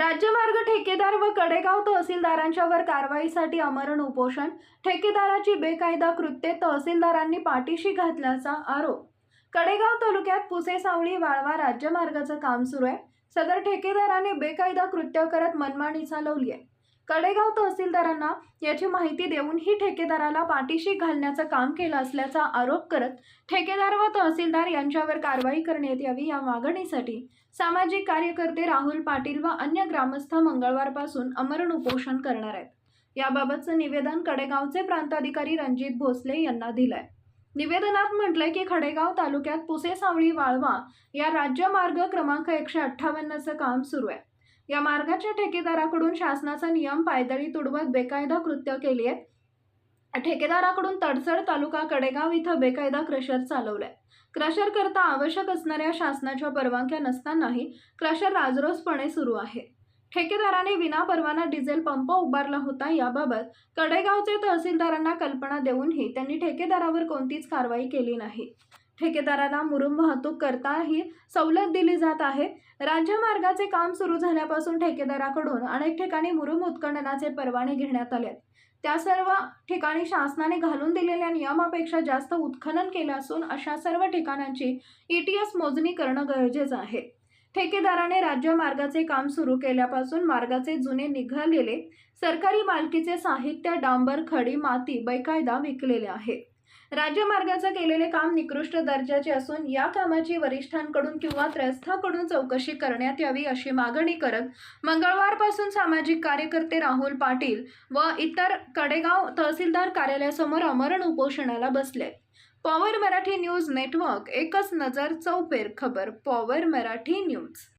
राज्यमार्ग ठेकेदार व कडेगाव तहसीलदारांच्यावर कारवाईसाठी अमरण उपोषण ठेकेदाराची बेकायदा कृत्ये तहसीलदारांनी पाठीशी घातल्याचा आरोप. कडेगाव तालुक्यात पुसे सावळी वाळवा राज्यमार्गाचं काम सुरू आहे. सदर ठेकेदाराने बेकायदा कृत्य करत मनमानी चालवली आहे. कडेगाव तहसीलदारांना याची माहिती देऊन ही ठेकेदाराला पाठीशी घालण्याचं काम केलं असल्याचा आरोप करत ठेकेदार व तहसीलदार यांच्यावर कारवाई करण्यात यावी या मागणीसाठी सामाजिक कार्यकर्ते राहुल पाटील व अन्य ग्रामस्थ मंगळवारपासून अमरण उपोषण करणार आहेत. याबाबतचं निवेदन कडेगावचे प्रांताधिकारी रणजित भोसले यांना दिलंय. निवेदनात म्हटलंय की खडेगाव तालुक्यात पुसे सावळी वाळवा या राज्य मार्ग क्रमांक एकशे अठ्ठावन्नचं काम सुरू आहे. या मार्गाच्या ठेकेदाराकडून शासनाचा नियम पायदळी तुडवत बेकायदा कृत्य केली आहे ठेकेदाराकडून तडसड तालुका कडेगाव इथं बेकायदा क्रशर चालवलाय. क्रशर करता आवश्यक असणाऱ्या शासनाच्या परवानग्या नसतानाही क्रशर राजरोसपणे सुरू आहे. ठेकेदाराने विना परवाना डिझेल पंप उभारला होता याबाबत कडेगावचे तहसीलदारांना कल्पना देऊनही त्यांनी ठेकेदारावर कोणतीच कारवाई केली नाही. ठेकेदाराला मुरुम वाहतूक करताही सवलत दिली जात आहे. राज्यमार्गाचे काम सुरू झाल्यापासून ठेकेदाराकडून अनेक ठिकाणी मुरुम उत्खननाचे परवाने घेण्यात आले त्या सर्व ठिकाणी शासनाने घालून दिलेल्या नियमापेक्षा जास्त उत्खनन केलं असून अशा सर्व ठिकाणांची ईटीएस मोजणी करणं गरजेचं आहे. ठेकेदाराने राज्य मार्गाचे काम सुरू केल्यापासून मार्गाचे जुने निघालेले सरकारी मालकीचे साहित्य डांबर खडी माती बेकायदा विकलेले आहे. राज्यमार्गाचं केलेले काम निकृष्ट दर्जाचे असून या कामाची वरिष्ठांकडून किंवा त्रयस्थाकडून चौकशी करण्यात यावी अशी मागणी करत मंगळवारपासून सामाजिक कार्यकर्ते राहुल पाटील व इतर कडेगाव तहसीलदार कार्यालयासमोर अमरण उपोषणाला बसले. पॉवर मराठी न्यूज नेटवर्क एकच नजर चौफेर खबर पॉवर मराठी न्यूज.